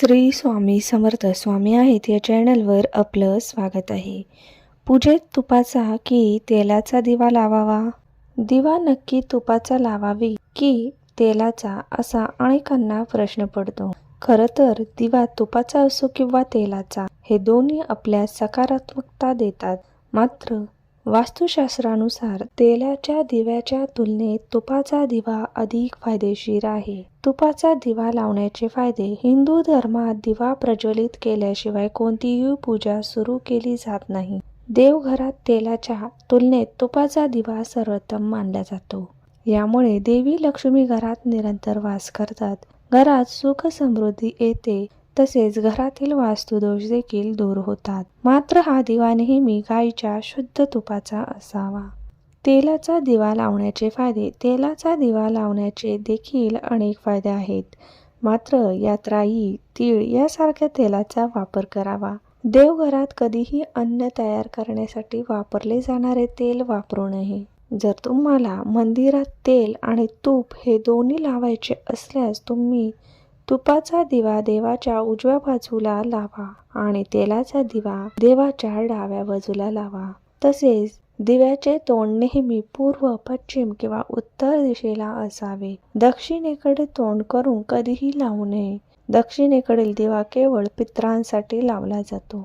श्री स्वामी समर्थ स्वामी आहेत या चॅनलवर आपलं स्वागत आहे. पूजेत तुपाचा की तेलाचा दिवा लावावा? दिवा नक्की तुपाचा लावावी की तेलाचा असा अनेकांना प्रश्न पडतो. खरं तर दिवा तुपाचा असो किंवा तेलाचा हे दोन्ही आपल्या सकारात्मकता देतात. मात्र वास्तुशास्त्रानुसार तेलाच्या दिव्याच्या तुलनेत तुपाचा दिवा अधिक फायदेशीर आहे. तुपाचा दिवा लावण्याचे फायदे हिंदू धर्मात दिवा प्रज्वलित केल्याशिवाय कोणतीही पूजा सुरू केली जात नाही. देवघरात तेलाच्या तुलनेत तुपाचा दिवा सर्वोत्तम मानला जातो. यामुळे देवी लक्ष्मी घरात निरंतर वास करतात. घरात सुख समृद्धी येते. तसेच घरातील वास्तुदोष देखील दूर होतात. मात्र हा दिवा नेहमी गाईच्या शुद्ध तुपाचा असावा. तेलाचा दिवा लावण्याचे फायदे तेलाचा दिवा लावण्याचे देखील अनेक फायदे आहेत. मात्र यात राई तीळ यासारख्या तेलाचा वापर करावा. देवघरात कधीही अन्न तयार करण्यासाठी वापरले जाणारे तेल वापरू नये. जर तुम्हाला मंदिरात तेल आणि तूप हे दोन्ही लावायचे असल्यास तुम्ही तुपाचा दिवा देवाच्या उजव्या बाजूला लावा आणि तेलाचा दिवा देवाच्या डाव्या बाजूला लावा. तसेच दिव्याचे तोंड नेहमी पूर्व पश्चिम किंवा उत्तर दिशेला असावे. दक्षिणेकडे तोंड करून कधीही लावू नये. दक्षिणेकडील दिवा केवळ पित्रांसाठी लावला जातो.